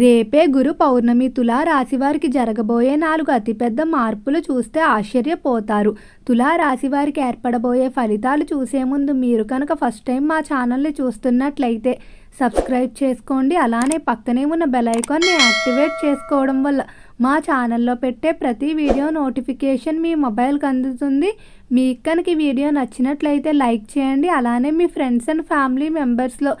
రేపే గురు పౌర్ణమి తులా రాశి వారికి జరగబోయే నాలుగు అతిపెద్ద మార్పులు చూస్తే ఆశ్చర్యపోతారు. తులా రాశి వారికి ఏర్పడబోయే ఫలితాలు చూసే ముందు మీరు కనుక ఫస్ట్ టైం మా ఛానల్ని చూస్తున్నట్లయితే సబ్స్క్రైబ్ చేసుకోండి. అలానే పక్కనే ఉన్న బెల్ ఐకాన్ని యాక్టివేట్ చేసుకోవడం వల్ల మా ఛానల్లో పెట్టే ప్రతి వీడియో నోటిఫికేషన్ మీ మొబైల్కి అందుతుంది. మీకు కనుక వీడియో నచ్చినట్లయితే లైక్ చేయండి. అలానే మీ ఫ్రెండ్స్ అండ్ ఫ్యామిలీ మెంబర్స్లో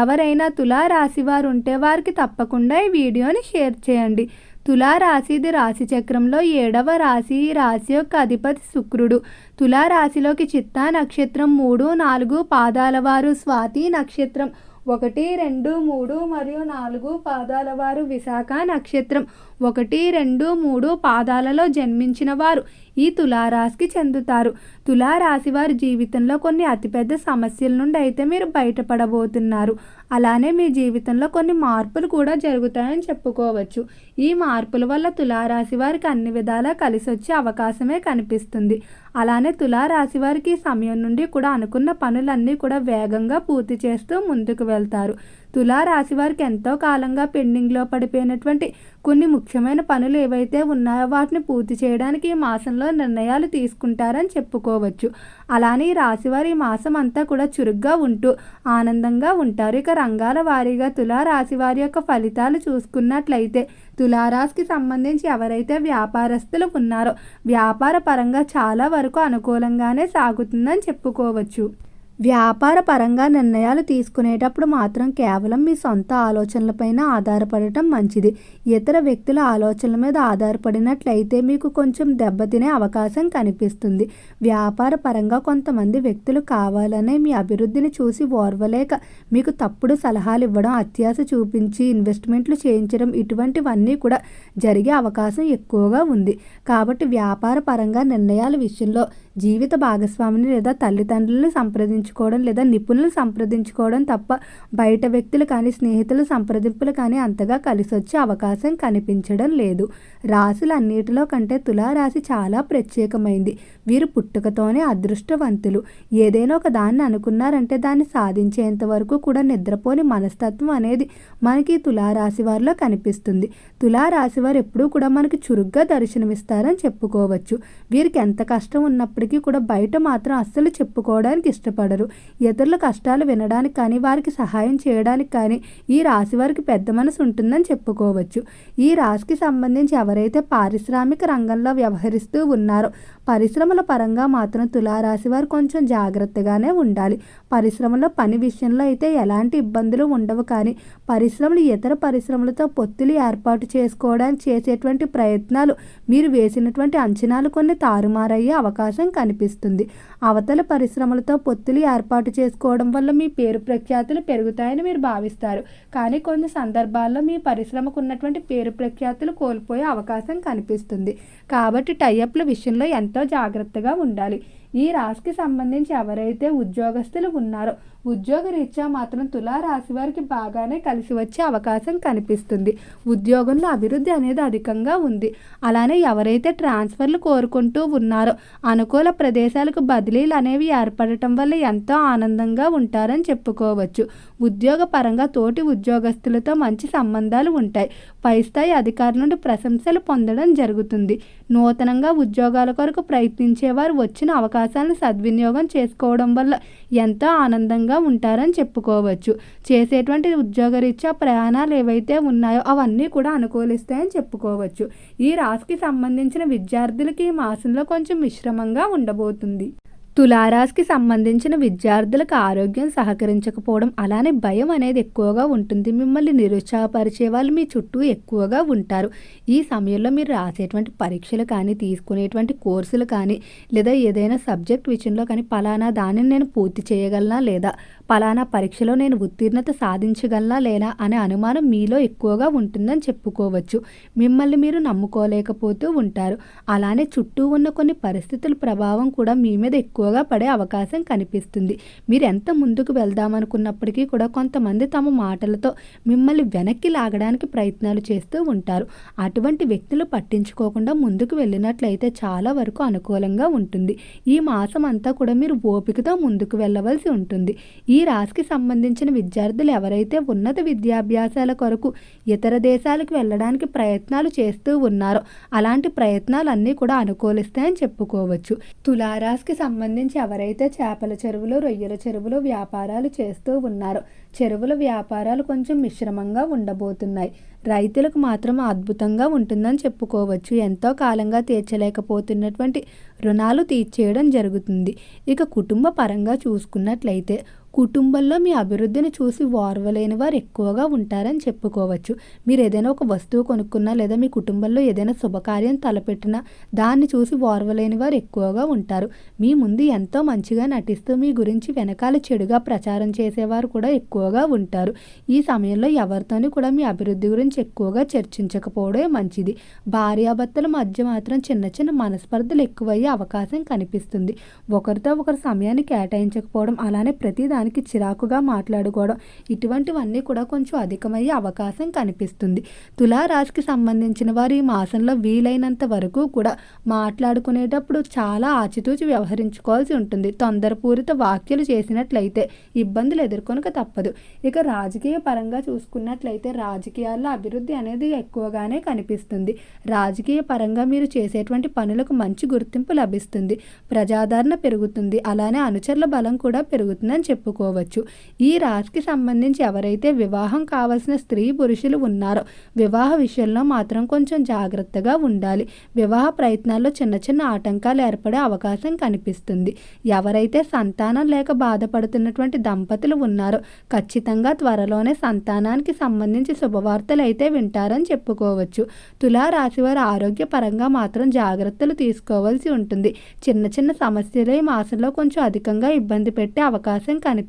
ఎవరైనా తులా రాశి వారు ఉంటే వారికి తప్పకుండా ఈ వీడియోని షేర్ చేయండి. తులారాశిది రాశి చక్రంలో ఏడవ రాశి ఈ రాశి యొక్క అధిపతి శుక్రుడు. తులా రాశిలోకి చిత్తా నక్షత్రం మూడు నాలుగు పాదాల వారు స్వాతి నక్షత్రం ఒకటి రెండు మూడు మరియు నాలుగు పాదాల వారు విశాఖ నక్షత్రం. ఒకటి రెండు మూడు పాదాలలో జన్మించిన వారు ఈ తులారాశికి చెందుతారు. తులారాశి వారి జీవితంలో కొన్ని అతిపెద్ద సమస్యల నుండి అయితే మీరు బయటపడబోతున్నారు. అలానే మీ జీవితంలో కొన్ని మార్పులు కూడా జరుగుతాయని చెప్పుకోవచ్చు. ఈ మార్పుల వల్ల తులారాశి వారికి అన్ని విధాలా కలిసి వచ్చే అవకాశమే కనిపిస్తుంది. అలానే తులారాశి వారికి ఈ సమయం నుండి కూడా అనుకున్న పనులన్నీ కూడా వేగంగా పూర్తి చేస్తూ ముందుకు వెళ్తారు. తులారాశి వారికి ఎంతో కాలంగా పెండింగ్లో పడిపోయినటువంటి కొన్ని ముఖ్యమైన పనులు ఏవైతే ఉన్నాయో వాటిని పూర్తి చేయడానికి ఈ మాసంలో నిర్ణయాలు తీసుకుంటారని చెప్పుకోవచ్చు. అలానే ఈ రాశివారి ఈ మాసం అంతా కూడా చురుగ్గా ఉంటూ ఆనందంగా ఉంటారు. ఇక రంగాల వారీగా తులారాశి వారి యొక్క ఫలితాలు చూసుకున్నట్లయితే తులారాశికి సంబంధించి ఎవరైతే వ్యాపారస్తులు ఉన్నారో వ్యాపార పరంగా చాలా వరకు అనుకూలంగానే సాగుతుందని చెప్పుకోవచ్చు. వ్యాపార పరంగా నిర్ణయాలు తీసుకునేటప్పుడు మాత్రం కేవలం మీ సొంత ఆలోచనలపైన ఆధారపడటం మంచిది. ఇతర వ్యక్తుల ఆలోచనల మీద ఆధారపడినట్లయితే మీకు కొంచెం దెబ్బతినే అవకాశం కనిపిస్తుంది. వ్యాపార పరంగా కొంతమంది వ్యక్తులు కావాలనే మీ అభివృద్ధిని చూసి ఓర్వలేక మీకు తప్పుడు సలహాలు ఇవ్వడం అత్యాశ చూపించి ఇన్వెస్ట్మెంట్లు చేయించడం ఇటువంటివన్నీ కూడా జరిగే అవకాశం ఎక్కువగా ఉంది. కాబట్టి వ్యాపార పరంగా నిర్ణయాల విషయంలో జీవిత భాగస్వామిని లేదా తల్లిదండ్రులను సంప్రదించుకోవడం లేదా నిపుణులు సంప్రదించుకోవడం తప్ప బయట వ్యక్తులు కానీ స్నేహితులు సంప్రదింపులు కానీ అంతగా కలిసి వచ్చే అవకాశం కనిపించడం లేదు. రాశులు అన్నిటిలో కంటే తులారాశి చాలా ప్రత్యేకమైంది. వీరు పుట్టుకతోనే అదృష్టవంతులు. ఏదైనా ఒక దాన్ని అనుకున్నారంటే దాన్ని సాధించేంత వరకు కూడా నిద్రపోని మనస్తత్వం అనేది మనకి తులారాశి వారిలో కనిపిస్తుంది. తులారాశి వారు ఎప్పుడూ కూడా మనకి చురుగ్గా దర్శనమిస్తారని చెప్పుకోవచ్చు. వీరికి ఎంత కష్టం ఉన్నప్పటికీ కూడా బయట మాత్రం అస్సలు చెప్పుకోవడానికి ఇష్టపడరు. ఇతరుల కష్టాలు వినడానికి కానీ వారికి సహాయం చేయడానికి కానీ ఈ రాశి వారికి పెద్ద మనసు ఉంటుందని చెప్పుకోవచ్చు. ఈ రాశికి సంబంధించి ఎవరైతే పారిశ్రామిక రంగంలో వ్యవహరిస్తూ ఉన్నారో పరిశ్రమల పరంగా మాత్రం తులారాశి వారు కొంచెం జాగ్రత్తగానే ఉండాలి. పరిశ్రమలో పని విషయంలో అయితే ఎలాంటి ఇబ్బందులు ఉండవు కానీ పరిశ్రమలు ఇతర పరిశ్రమలతో పొత్తులు ఏర్పాటు చేసుకోవడానికి చేసేటువంటి ప్రయత్నాలు మీరు వేసినటువంటి అంచనాలు కొన్ని తారుమారయ్యే అవకాశం కనిపిస్తుంది. అవతల పరిశ్రమలతో పొత్తులు ఏర్పాటు చేసుకోవడం వల్ల మీ పేరు ప్రఖ్యాతులు పెరుగుతాయని మీరు భావిస్తారు. కానీ కొన్ని సందర్భాల్లో మీ పరిశ్రమకు ఉన్నటువంటి పేరు ప్రఖ్యాతులు కోల్పోయే అవకాశం కనిపిస్తుంది. కాబట్టి టైఅప్ల విషయంలో ఎంతో జాగ్రత్తగా ఉండాలి. ఈ రాశికి సంబంధించి ఎవరైతే ఉద్యోగస్తులు ఉన్నారో ఉద్యోగ రీత్యా మాత్రం తులా రాశి వారికి బాగానే కలిసి వచ్చే అవకాశం కనిపిస్తుంది. ఉద్యోగంలో అభివృద్ధి అనేది అధికంగా ఉంది. అలానే ఎవరైతే ట్రాన్స్ఫర్లు కోరుకుంటూ ఉన్నారో అనుకూల ప్రదేశాలకు బదిలీలు అనేవి ఏర్పడటం వల్ల ఎంతో ఆనందంగా ఉంటారని చెప్పుకోవచ్చు. ఉద్యోగ పరంగా తోటి ఉద్యోగస్తులతో మంచి సంబంధాలు ఉంటాయి. పై స్థాయి అధికారుల నుండి ప్రశంసలు పొందడం జరుగుతుంది. నూతనంగా ఉద్యోగాల కొరకు ప్రయత్నించేవారు వచ్చిన అవకాశాలను సద్వినియోగం చేసుకోవడం వల్ల ఎంతో ఆనందంగా ఉంటారని చెప్పుకోవచ్చు. చేసేటువంటి ఉద్యోగరీత్యా ప్రయాణాలు ఏవైతే ఉన్నాయో అవన్నీ కూడా అనుకూలిస్తాయని చెప్పుకోవచ్చు. ఈ రాశికి సంబంధించిన విద్యార్థులకి ఈ మాసంలో కొంచెం మిశ్రమంగా ఉండబోతుంది. తులారాశికి సంబంధించిన విద్యార్థులకు ఆరోగ్యం సహకరించకపోవడం అలానే భయం అనేది ఎక్కువగా ఉంటుంది. మిమ్మల్ని నిరుత్సాహపరిచే వాళ్ళు మీ చుట్టూ ఎక్కువగా ఉంటారు. ఈ సమయంలో మీరు రాసేటువంటి పరీక్షలు కానీ తీసుకునేటువంటి కోర్సులు కానీ లేదా ఏదైనా సబ్జెక్ట్ విషయంలో కానీ పలానా దానిని నేను పూర్తి చేయగలనా లేదా పలానా పరీక్షలో నేను ఉత్తీర్ణత సాధించగలనా లేనా అనే అనుమానం మీలో ఎక్కువగా ఉంటుందని చెప్పుకోవచ్చు. మిమ్మల్ని మీరు నమ్ముకోలేకపోతూ ఉంటారు. అలానే చుట్టూ ఉన్న కొన్ని పరిస్థితుల ప్రభావం కూడా మీ మీద ఎక్కువగా పడే అవకాశం కనిపిస్తుంది. మీరు ఎంత ముందుకు వెళ్దామనుకున్నప్పటికీ కూడా కొంతమంది తమ మాటలతో మిమ్మల్ని వెనక్కి లాగడానికి ప్రయత్నాలు చేస్తూ ఉంటారు. అటువంటి వ్యక్తులు పట్టించుకోకుండా ముందుకు వెళ్ళినట్లయితే చాలా వరకు అనుకూలంగా ఉంటుంది. ఈ మాసం అంతా కూడా మీరు ఓపికతో ముందుకు వెళ్ళవలసి ఉంటుంది. ఈ రాశికి సంబంధించిన విద్యార్థులు ఎవరైతే ఉన్నత విద్యాభ్యాసాల కొరకు ఇతర దేశాలకు వెళ్ళడానికి ప్రయత్నాలు చేస్తూ ఉన్నారో అలాంటి ప్రయత్నాలన్నీ కూడా అనుకూలిస్తాయని చెప్పుకోవచ్చు. తులారాశికి సంబంధించి ఎవరైతే చేపల చెరువులు రొయ్యల చెరువులు వ్యాపారాలు చేస్తూ ఉన్నారో చెరువుల వ్యాపారాలు కొంచెం మిశ్రమంగా ఉండబోతున్నాయి. రైతులకు మాత్రం అద్భుతంగా ఉంటుందని చెప్పుకోవచ్చు. ఎంతో కాలంగా తీర్చలేకపోతున్నటువంటి రుణాలు తీర్చేయడం జరుగుతుంది. ఇక కుటుంబ పరంగా చూసుకున్నట్లయితే కుటుంబంలో మీ అభివృద్ధిని చూసి ఓర్వలేని వారు ఎక్కువగా ఉంటారని చెప్పుకోవచ్చు. మీరు ఏదైనా ఒక వస్తువు కొనుక్కున్నా లేదా మీ కుటుంబంలో ఏదైనా శుభకార్యం తలపెట్టినా దాన్ని చూసి ఓర్వలేని వారు ఎక్కువగా ఉంటారు. మీ ముందు ఎంతో మంచిగా నటిస్తూ మీ గురించి వెనకాల చెడుగా ప్రచారం చేసేవారు కూడా ఎక్కువగా ఉంటారు. ఈ సమయంలో ఎవరితోని కూడా మీ అభివృద్ధి గురించి ఎక్కువగా చర్చించకపోవడమే మంచిది. భార్యాభర్తల మధ్య మాత్రం చిన్న చిన్న మనస్పర్ధలు ఎక్కువయ్యే అవకాశం కనిపిస్తుంది. ఒకరితో ఒకరు సమయాన్ని కేటాయించకపోవడం అలానే ప్రతి దానికి చిరాకుగా మాట్లాడుకోవడం. ఇటువంటివన్నీ కూడా కొంచెం అధికమయ్యే అవకాశం కనిపిస్తుంది. తులారాశికి సంబంధించిన వారు ఈ మాసంలో వీలైనంత వరకు కూడా మాట్లాడుకునేటప్పుడు చాలా ఆచితూచి వ్యవహరించుకోవాల్సి ఉంటుంది. తొందరపూరిత వ్యాఖ్యలు చేసినట్లయితే ఇబ్బందులు ఎదుర్కొనక తప్పదు. ఇక రాజకీయ పరంగా చూసుకున్నట్లయితే రాజకీయాల్లో అభివృద్ధి అనేది ఎక్కువగానే కనిపిస్తుంది. రాజకీయ పరంగా మీరు చేసేటువంటి పనులకు మంచి గుర్తింపు లభిస్తుంది. ప్రజాదరణ పెరుగుతుంది. అలానే అనుచరుల బలం కూడా పెరుగుతుందని చెప్పు చెప్పుకోవచ్చు. ఈ రాశికి సంబంధించి ఎవరైతే వివాహం కావలసిన స్త్రీ పురుషులు ఉన్నారో వివాహ విషయంలో మాత్రం కొంచెం జాగ్రత్తగా ఉండాలి. వివాహ ప్రయత్నాల్లో చిన్న చిన్న ఆటంకాలు ఏర్పడే అవకాశం కనిపిస్తుంది. ఎవరైతే సంతానం లేక బాధపడుతున్నటువంటి దంపతులు ఉన్నారో ఖచ్చితంగా త్వరలోనే సంతానానికి సంబంధించి శుభవార్తలు అయితే వింటారని చెప్పుకోవచ్చు. తులా వారు ఆరోగ్యపరంగా మాత్రం జాగ్రత్తలు తీసుకోవాల్సి ఉంటుంది. చిన్న చిన్న సమస్యలే ఈ మాసంలో కొంచెం అధికంగా ఇబ్బంది పెట్టే అవకాశం కనిపిస్తుంది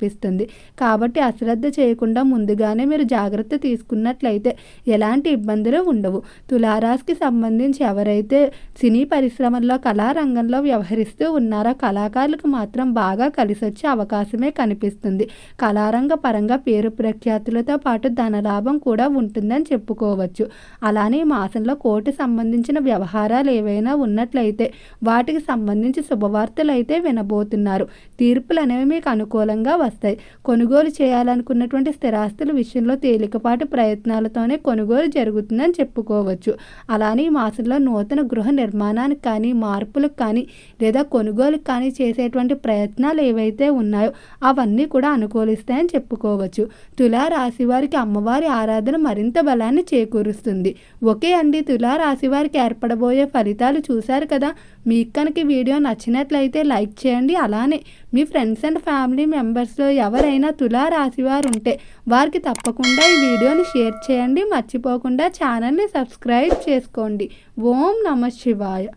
కాబట్టి అశ్రద్ధ చేయకుండా ముందుగానే మీరు జాగ్రత్త తీసుకున్నట్లయితే ఎలాంటి ఇబ్బందులు ఉండవు. తులారాశికి సంబంధించి ఎవరైతే సినీ పరిశ్రమల్లో కళారంగంలో వ్యవహరిస్తూ ఉన్నారో కళాకారులకు మాత్రం బాగా కలిసొచ్చే అవకాశమే కనిపిస్తుంది. కళారంగ పరంగా పేరు ప్రఖ్యాతులతో పాటు ధనలాభం కూడా ఉంటుందని చెప్పుకోవచ్చు. అలానే ఈ మాసంలో కోర్టు సంబంధించిన వ్యవహారాలు ఏవైనా ఉన్నట్లయితే వాటికి సంబంధించి శుభవార్తలు అయితే వినబోతున్నారు. తీర్పులు అనేవి మీకు అనుకూలంగా వస్తాయి. కొనుగోలు చేయాలనుకున్నటువంటి స్థిరాస్తుల విషయంలో తేలికపాటి ప్రయత్నాలతోనే కొనుగోలు జరుగుతుందని చెప్పుకోవచ్చు. అలానే ఈ మాసంలో నూతన గృహ నిర్మాణానికి కానీ మార్పులకు కానీ లేదా కొనుగోలుకు కానీ చేసేటువంటి ప్రయత్నాలు ఏవైతే ఉన్నాయో అవన్నీ కూడా అనుకూలిస్తాయని చెప్పుకోవచ్చు. తులారాశి వారికి అమ్మవారి ఆరాధన మరింత బలాన్ని చేకూరుస్తుంది. ఒకే అండి తులారాశి వారికి ఏర్పడబోయే ఫలితాలు చూశారు కదా? మీకు కనుక వీడియో నచ్చినట్లయితే లైక్ చేయండి. అలానే మీ ఫ్రెండ్స్ అండ్ ఫ్యామిలీ మెంబర్స్లో ఎవరైనా తులా రాశివారు ఉంటే వారికి తప్పకుండా ఈ వీడియోని షేర్ చేయండి. మర్చిపోకుండా ఛానల్ని సబ్స్క్రైబ్ చేసుకోండి. ఓం నమ శివాయ.